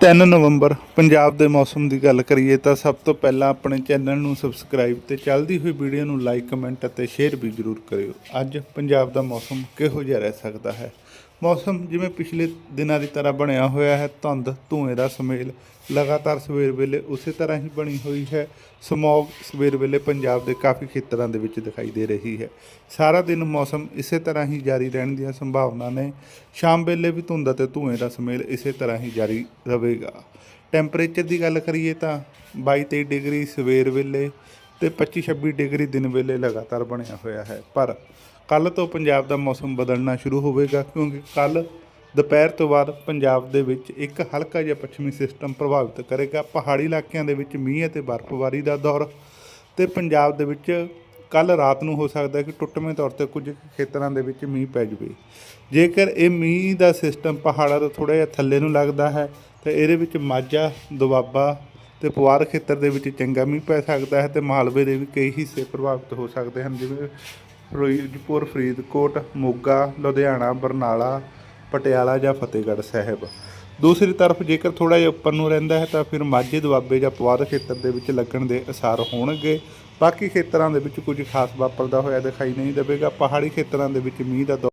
3 ਨਵੰਬਰ, ਪੰਜਾਬ ਦੇ ਮੌਸਮ ਦੀ ਗੱਲ ਕਰੀਏ ਤਾਂ ਸਭ ਤੋਂ ਪਹਿਲਾਂ ਆਪਣੇ ਚੈਨਲ ਨੂੰ ਸਬਸਕ੍ਰਾਈਬ ਤੇ ਚੱਲਦੀ ਹੋਈ ਵੀਡੀਓ ਨੂੰ ਲਾਈਕ ਕਮੈਂਟ ਅਤੇ ਸ਼ੇਅਰ ਵੀ ਜ਼ਰੂਰ ਕਰਿਓ। ਅੱਜ ਪੰਜਾਬ ਦਾ ਮੌਸਮ ਕਿਹੋ ਜਿਹਾ ਰਹਿ ਸਕਦਾ ਹੈ? ਮੌਸਮ ਜਿਵੇਂ ਪਿਛਲੇ ਦਿਨਾਂ ਦੀ ਤਰ੍ਹਾਂ ਬਣਿਆ ਹੋਇਆ ਹੈ, ਧੁੰਦ, ਧੂਏ ਦਾ ਸਮੇਲ ਲਗਾਤਾਰ ਸਵੇਰ ਵੇਲੇ ਉਸੇ ਤਰ੍ਹਾਂ ਹੀ ਬਣੀ ਹੋਈ ਹੈ। ਸਮੌਗ ਸਵੇਰ ਵੇਲੇ ਪੰਜਾਬ ਦੇ ਕਾਫੀ ਖੇਤਰਾਂ ਦੇ ਵਿੱਚ ਦਿਖਾਈ ਦੇ ਰਹੀ ਹੈ। ਸਾਰਾ ਦਿਨ ਮੌਸਮ ਇਸੇ ਤਰ੍ਹਾਂ ਹੀ ਜਾਰੀ ਰਹਿਣ ਦੀਆਂ ਸੰਭਾਵਨਾ ਨੇ। ਸ਼ਾਮ ਵੇਲੇ ਵੀ ਧੁੰਦ ਅਤੇ ਧੂਏ ਦਾ ਸਮੇਲ ਇਸੇ ਤਰ੍ਹਾਂ ਹੀ ਜਾਰੀ ਰਹੇਗਾ। ਟੈਂਪਰੇਚਰ ਦੀ ਗੱਲ ਕਰੀਏ ਤਾਂ 22-23 ਡਿਗਰੀ ਸਵੇਰ ਵੇਲੇ ਤੇ 25-26 ਡਿਗਰੀ ਦਿਨ ਵੇਲੇ ਲਗਾਤਾਰ ਬਣਿਆ ਹੋਇਆ ਹੈ। ਪਰ ਕੱਲ ਤੋਂ ਪੰਜਾਬ ਦਾ ਮੌਸਮ ਬਦਲਣਾ ਸ਼ੁਰੂ ਹੋਵੇਗਾ ਕਿਉਂਕਿ ਕੱਲ ਦੁਪਹਿਰ ਤੋਂ ਬਾਅਦ ਪੰਜਾਬ ਦੇ ਵਿੱਚ ਇੱਕ ਹਲਕਾ ਜਿਹਾ ਪੱਛਮੀ ਸਿਸਟਮ ਪ੍ਰਭਾਵਿਤ ਕਰੇਗਾ। ਪਹਾੜੀ ਇਲਾਕਿਆਂ ਦੇ ਵਿੱਚ ਮੀਂਹ ਅਤੇ ਬਰਫ਼ਬਾਰੀ ਦਾ ਦੌਰ ਤੇ ਪੰਜਾਬ ਦੇ ਵਿੱਚ ਕੱਲ ਰਾਤ ਨੂੰ ਹੋ ਸਕਦਾ ਕਿ ਟੁੱਟਵੇਂ ਤੌਰ ਤੇ ਕੁਝ ਖੇਤਰਾਂ ਦੇ ਵਿੱਚ ਮੀਂਹ ਪੈ ਜਾਵੇ। ਜੇਕਰ ਇਹ ਮੀਂਹ ਦਾ ਸਿਸਟਮ ਪਹਾੜਾਂ ਤੋਂ ਥੋੜਾ ਜਿਹਾ ਥੱਲੇ ਨੂੰ ਲੱਗਦਾ ਹੈ, ਤੇ ਇਹਦੇ ਵਿੱਚ ਮਾਝਾ, ਦੁਆਬਾ ਤੇ ਪੁਆਰ ਖੇਤਰ ਦੇ ਵਿੱਚ ਚੰਗਾ ਮੀਂਹ ਪੈ ਸਕਦਾ ਹੈ ਤੇ ਮਾਲਵੇ ਦੇ ਵੀ ਕਈ ਹਿੱਸੇ ਪ੍ਰਭਾਵਿਤ ਹੋ ਸਕਦੇ ਹਨ, ਜਿਵੇਂ ਫਿਰੋਜ਼ਪੁਰ ਫਰੀਦਕੋਟ, ਮੋਗਾ, ਲੁਧਿਆਣਾ, ਬਰਨਾਲਾ, ਪਟਿਆਲਾ ਜਾਂ ਫਤਿਹਗੜ੍ਹ ਸਾਹਿਬ। ਦੂਸਰੀ ਤਰਫ ਜੇਕਰ ਥੋੜਾ ਜਿਹਾ ਉੱਪਰ ਨੂੰ ਰਹਿੰਦਾ ਹੈ ਤਾਂ ਫਿਰ ਮਾਝੇ, ਦੁਆਬੇ ਜਾਂ ਪੁਆਧ ਖੇਤਰ ਦੇ ਵਿੱਚ ਲੱਗਣ ਦੇ ਅਸਾਰ ਹੋਣਗੇ। ਬਾਕੀ ਖੇਤਰਾਂ ਦੇ ਵਿੱਚ ਕੁਝ ਖਾਸ ਵਾਪਰਦਾ ਹੋਇਆ ਦਿਖਾਈ ਨਹੀਂ ਦੇਵੇਗਾ। ਪਹਾੜੀ ਖੇਤਰਾਂ ਦੇ ਵਿੱਚ ਮੀਂਹ ਦਾ ਦੌਰ